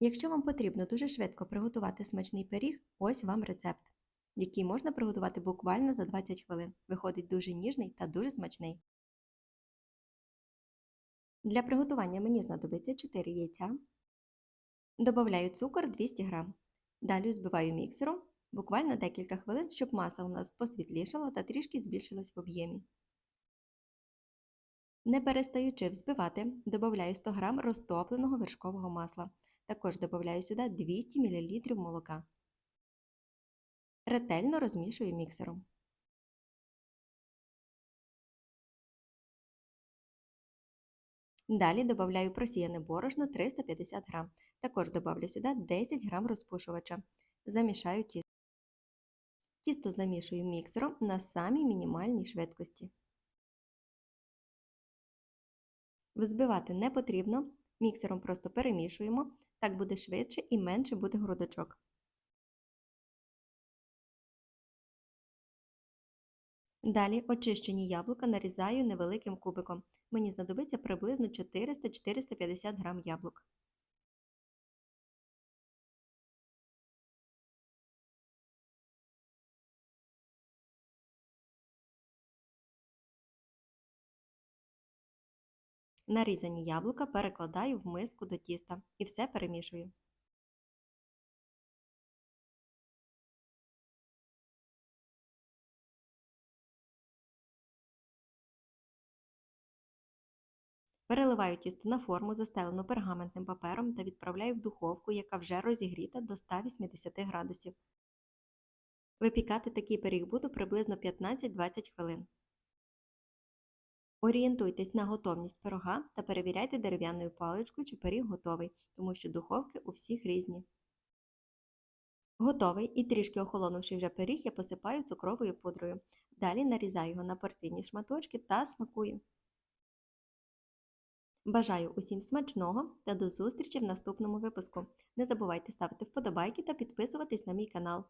Якщо вам потрібно дуже швидко приготувати смачний пиріг, ось вам рецепт, який можна приготувати буквально за 20 хвилин. Виходить дуже ніжний та дуже смачний. Для приготування мені знадобиться 4 яйця. Добавляю цукор 200 г. Далі збиваю міксером буквально декілька хвилин, щоб маса у нас посвітлішала та трішки збільшилась в об'ємі. Не перестаючи взбивати, додаю 100 г розтопленого вершкового масла. Також додаю сюди 200 мл молока. Ретельно розмішую міксером. Далі додаю просіяне борошно 350 г. Також додаю сюди 10 г розпушувача. Замішаю тісто. Тісто замішую міксером на самій мінімальній швидкості. Взбивати не потрібно, міксером просто перемішуємо, так буде швидше і менше буде грудочок. Далі очищені яблука нарізаю невеликим кубиком. Мені знадобиться приблизно 400-450 г яблук. Нарізані яблука перекладаю в миску до тіста і все перемішую. Переливаю тісто на форму, застелену пергаментним папером та відправляю в духовку, яка вже розігріта до 180 градусів. Випікати такий пиріг буду приблизно 15-20 хвилин. Орієнтуйтесь на готовність пирога та перевіряйте дерев'яною паличкою, чи пиріг готовий, тому що духовки у всіх різні. Готовий і трішки охолонувши вже пиріг, я посипаю цукровою пудрою. Далі нарізаю його на порційні шматочки та смакую. Бажаю усім смачного та до зустрічі в наступному випуску. Не забувайте ставити вподобайки та підписуватись на мій канал.